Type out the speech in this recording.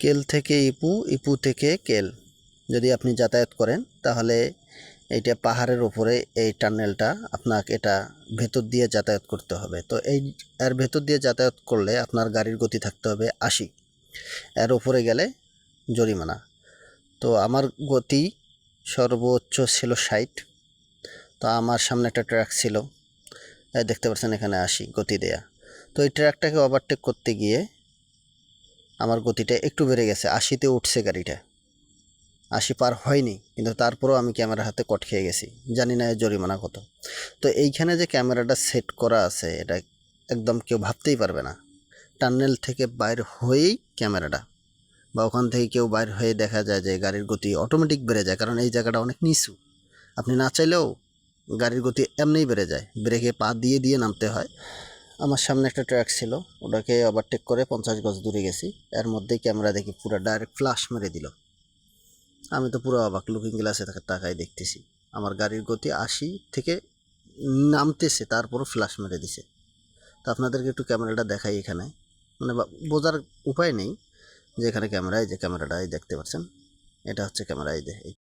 কেল থেকে ইপু ইপু থেকে কেল। যদি আপনি যাতায়াত করেন, তাহলে এইটা পাহাড়ের উপরে এই টানেলটা আপনাকে এটা ভেতর দিয়ে যাতায়াত করতে হবে। তো এই, এর ভেতর দিয়ে যাতায়াত করলে আপনার গাড়ির গতি থাকতে হবে আশি। এর উপরে গেলে জরিমানা। তো আমার গতি সর্বোচ্চ ছিল ষাট। তো আমার সামনে একটা ট্র্যাক ছিল। দেখতে পাচ্ছেন এখানে আশি গতি দেয়া। তো এই ট্র্যাকটাকে ওভারটেক করতে গিয়ে আমার গতিটা একটু বেড়ে গেছে। আশিতে উঠছে গাড়িটা। আশি পার হয়নি, কিন্তু তারপরেও আমি ক্যামেরা হাতে কট খেয়ে গেছি। জানি না জরিমানা কত। তো এইখানে যে ক্যামেরাটা সেট করা আছে, এটা একদম কেউ ভাবতেই পারবে না। টানেল থেকে বাইর হয়েই ক্যামেরাটা, বা ওখান থেকে কেউ বাইর হয়ে দেখা যায় যে গাড়ির গতি অটোমেটিক বেড়ে যায়, কারণ এই জায়গাটা অনেক নিচু। আপনি না চাইলেও গাড়ির গতি এমনিই বেড়ে যায়। ব্রেকে পা দিয়ে দিয়ে নামতে হয়। আমার সামনে একটা ট্র্যাক ছিল, ওটাকে ওভারটেক করে পঞ্চাশ গজ দূরে গেছি। এর মধ্যেই ক্যামেরা দেখি পুরো ডাইরেক্ট ফ্লাশ মেরে দিল। আমি তো পুরো অবাক লুকিং গ্লাসে টাকায় দেখতেছি। আমার গাড়ির গতি আশি থেকে নামতেছে, তারপরও ফ্লাশ মেরে দিছে। তো আপনাদেরকে একটু ক্যামেরাটা দেখাই এখানে। মানে বোঝার উপায় নেই যে এখানে ক্যামেরা, এই যে ক্যামেরাটা দেখতে পাচ্ছেন? এটা হচ্ছে ক্যামেরা এই